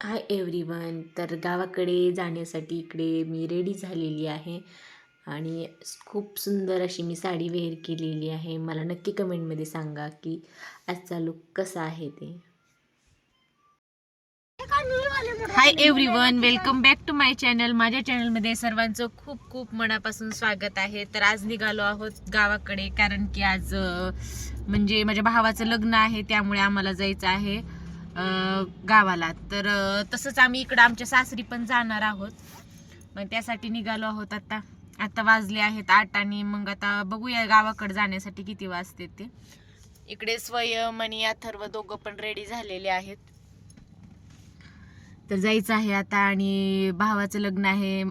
Hi everyone तर गावाकडे जाण्यासाठी इकडे मी रेडी झालेली आहे आणि खूप सुंदर अशी मी साडी वेअर केलेली आहे. मला नक्की कमेंटमध्ये सांगा की आजचा लुक कसा आहे ते. Hi everyone welcome back to my channel माझ्या चॅनलमध्ये सर्वांचं खूप खूप मनापासून स्वागत आहे. तर आज निघालो आहोत गावाकडे कारण की आज म्हणजे माझ्या भावाचं लग्न आहे त्यामुळे आम्हाला जायचं आहे. गावाला. तर तसंच आम्ही इकडं आमच्या सासरी पण जाणार आहोत. मग त्यासाठी निघालो आहोत आता. आता वाजले आहेत आठ आणि मग आता बघूया गावाकडे जाण्यासाठी किती वाजते ते. इकडे स्वयं आणि अथर्व दोघं पण रेडी झालेले आहेत. तर जायचं आहे आता आणि भावाचं लग्न आहे.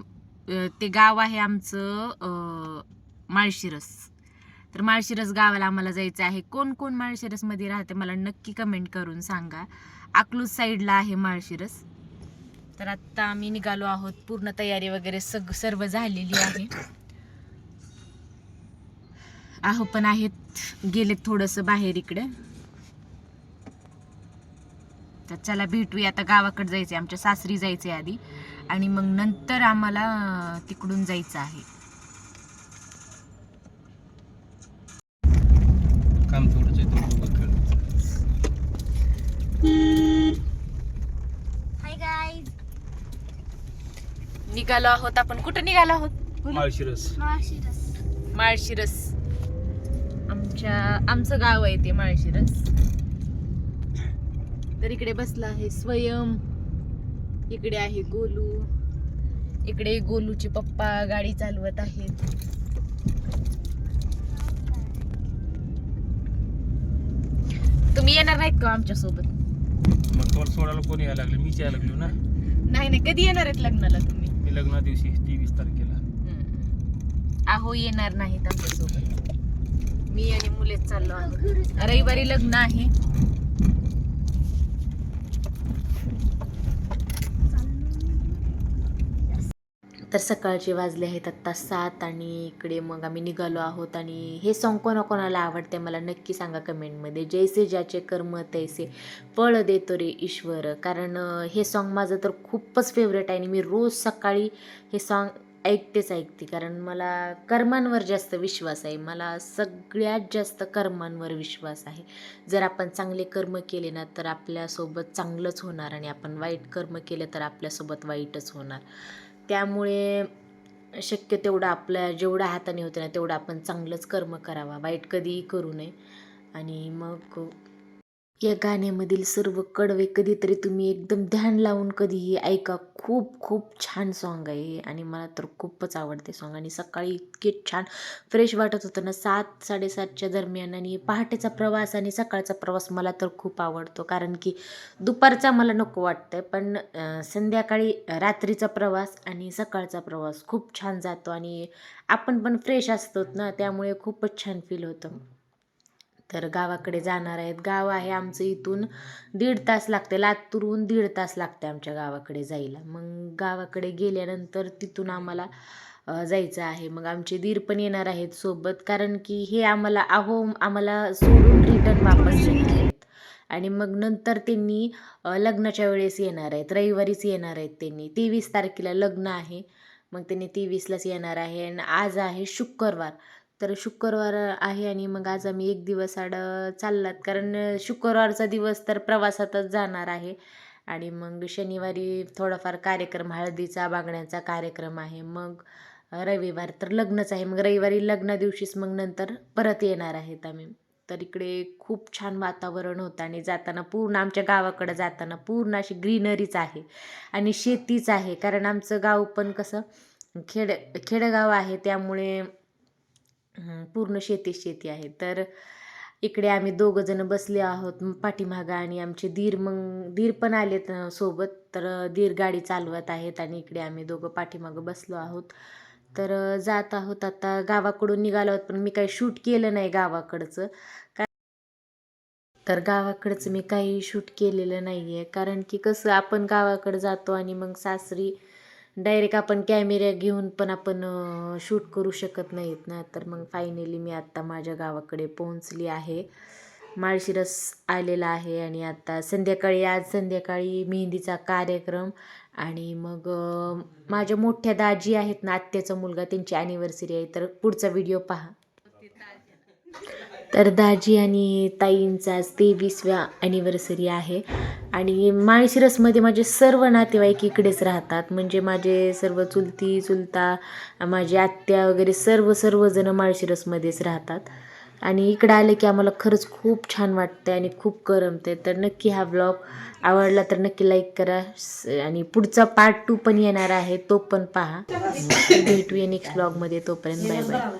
ते गाव आहे आमचं माळशिरस. तर माळशिरस गावाला आम्हाला जायचं आहे. कोण कोण माळशिरसमध्ये राहते मला नक्की कमेंट करून सांगा. अकलूज साईडला आहे माळशिरस. तर आत्ता आम्ही निघालो आहोत. पूर्ण तयारी वगैरे सग सर्व झालेली आहे. आहो पण आहेत. गेलेत थोडंसं बाहेर इकडे. तर चला भेटूया. आता गावाकडे आहे आमच्या सासरी जायचं आहे आधी. आणि मग नंतर आम्हाला तिकडून जायचं आहे. काम थोडंच आहे खेळ हाय गाईज निघालो आहोत आपण. कुठं निघालो आहोत? माळशिरस. माळशिरस. माळशिरस. आमच्या आमचं गाव आहे ते माळशिरस. तर इकडे बसला आहे स्वयं. इकडे आहे गोलू. इकडे गोलूचे पप्पा गाडी चालवत आहेत. तुम्ही येणार नाहीत का आमच्यासोबत मग तुम्हाला सोडायला कोणी यायला लागले? मीच यायला लागलो ना. नाही नाही कधी येणार आहेत लग्नाला तुम्ही? मी लग्ना दिवशी तेवीस तारखेला. आहो येणार नाहीत आमच्यासोबत. मी आणि मुलेच चाललो आहोत. रविवारी लग्न आहे. तर सकाळचे वाजले आहेत आत्ता सात आणि इकडे मग आम्ही निघालो आहोत आणि हे सॉन्ग कोणाकोणाला आवडते मला नक्की सांगा कमेंटमध्ये. जैसे ज्याचे कर्म तैसे फळ देतो रे ईश्वर. कारण हे सॉन्ग माझं तर खूपच फेवरेट आहे आणि मी रोज सकाळी हे सॉन्ग ऐकतेच ऐकते. कारण मला कर्मांवर जास्त विश्वास आहे. मला सगळ्यात जास्त कर्मांवर विश्वास आहे. जर आपण चांगले कर्म केले ना तर आपल्यासोबत चांगलंच होणार आणि आपण वाईट कर्म केले तर आपल्यासोबत वाईटच होणार. त्यामुळे शक्य तेवढं आपल्या जेवढ्या हाताने होते ना तेवढं आपण चांगलंच कर्म करावा. वाईट कधीही करू नये. आणि मग या गाण्यामधील सर्व कडवे कधीतरी तुम्ही एकदम ध्यान लावून कधीही ऐका. खूप खूप छान सॉन्ग आहे आणि मला तर खूपच आवडते सॉन्ग आणि सकाळी इतके छान फ्रेश वाटत होतं ना. सात साडेसातच्या दरम्यान आणि पहाटेचा प्रवास आणि सकाळचा प्रवास मला तर खूप आवडतो. कारण की दुपारचा मला नको वाटतं पण संध्याकाळी रात्रीचा प्रवास आणि सकाळचा प्रवास खूप छान जातो आणि आपण पण फ्रेश असतो ना त्यामुळे खूपच छान फील होतं. तर गावाकडे जाणार आहेत. गाव आहे आमचं इथून दीड तास लागते. लातूरहून दीड तास लागते आमच्या गावाकडे जायला. मग गावाकडे गेल्यानंतर तिथून आम्हाला जायचं आहे. मग आमचे दीर पण येणार आहेत सोबत. कारण की हे आम्हाला आहो आम्हाला सोडून रिटर्न वापस येणार आहेत. आणि मग नंतर त्यांनी लग्नाच्या वेळेस येणार आहेत. रविवारीच येणार आहेत त्यांनी. तेवीस तारखेला लग्न आहे. मग त्यांनी तेवीसलाच येणार आहे. आणि आज आहे शुक्रवार. तर शुक्रवार आहे आणि मग आज आम्ही एक दिवस आड चाललात. कारण शुक्रवारचा दिवस तर प्रवासातच जाणार आहे. आणि मग शनिवारी थोडाफार कार्यक्रम हळदीचा बागण्याचा कार्यक्रम आहे. मग रविवार तर लग्नच आहे. मग रविवारी लग्ना दिवशीच मग नंतर परत येणार आहेत आम्ही. तर इकडे खूप छान वातावरण होतं आणि जाताना पूर्ण आमच्या गावाकडं जाताना पूर्ण अशी ग्रीनरीच आहे आणि शेतीच आहे. कारण आमचं गाव पण कसं खेड खेडेगाव आहे. त्यामुळे पूर्ण शेती शेती आहे. तर इकडे आम्ही दोघं जण बसले आहोत पाठीमागं आणि आमचे धीर मग धीर पण आलेत सोबत. तर धीर गाडी चालवत आहेत आणि इकडे आम्ही दोघं पाठीमागं बसलो आहोत. तर जात आहोत आता गावाकडून निघालो आहोत पण मी काही शूट केलं नाही गावाकडचं. का तर गावाकडचं मी काही शूट केलेलं नाही आहे कारण की कसं आपण गावाकडं जातो आणि मग सासरी डायरेक्ट आपण कॅमेरा घेऊन पण आपण शूट करू शकत नाहीत ना. तर मग फायनली मी आत्ता माझ्या गावाकडे पोहोचली आहे. माळशिरस आलेला आहे आणि आता संध्याकाळी आज संध्याकाळी मेहंदीचा कार्यक्रम आणि मग माझ्या मोठ्या दाजी आहेत ना आत्याचा मुलगा त्यांची ॲनिव्हर्सरी आहे. तर पुढचा व्हिडिओ पहा. तर दाजी आणि ताईंचा आज तेवीसव्या ॲनिव्हर्सरी आहे. आणि माळशिरसमध्ये माझे सर्व नातेवाईक इकडेच राहतात. म्हणजे माझे सर्व चुलती चुलता माझी आत्या वगैरे सर्व सर्वजणं माळशिरसमध्येच राहतात. आणि इकडं आले की आम्हाला खरंच खूप छान वाटतं आणि खूप करमते तर नक्की हा ब्लॉग आवडला तर नक्की लाईक करा. स- आणि पुढचा पार्ट टू पण येणार आहे तो पण पहा. भेटूया नेक्स्ट ब्लॉगमध्ये तोपर्यंत बाय बाय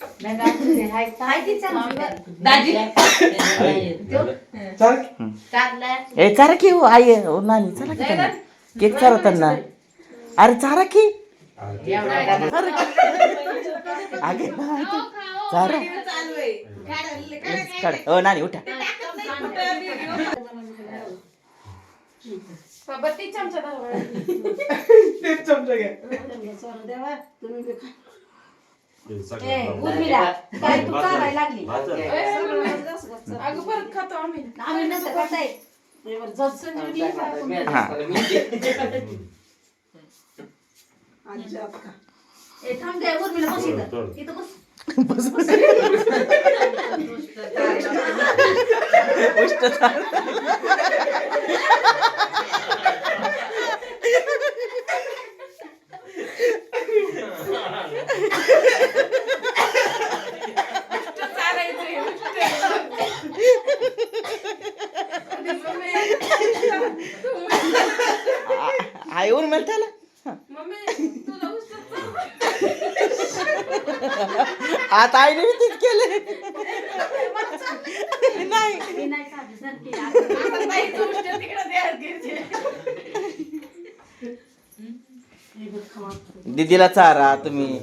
ती ए चारा की हो आई हो नानी चला की त्यांना. केक चारा त्यांना. अरे चारा की अगे चारा. काढ. हो नानी उठा. उर्मिला काय तू चालायला लागली? आम्ही. नसतं करताय हा. ए थांब काय उर्मिला बस इथं. इथं बस. आई उर्मिला त्याला आता आईने मी तीच केले. नाही. दीदीला चारा तुम्ही.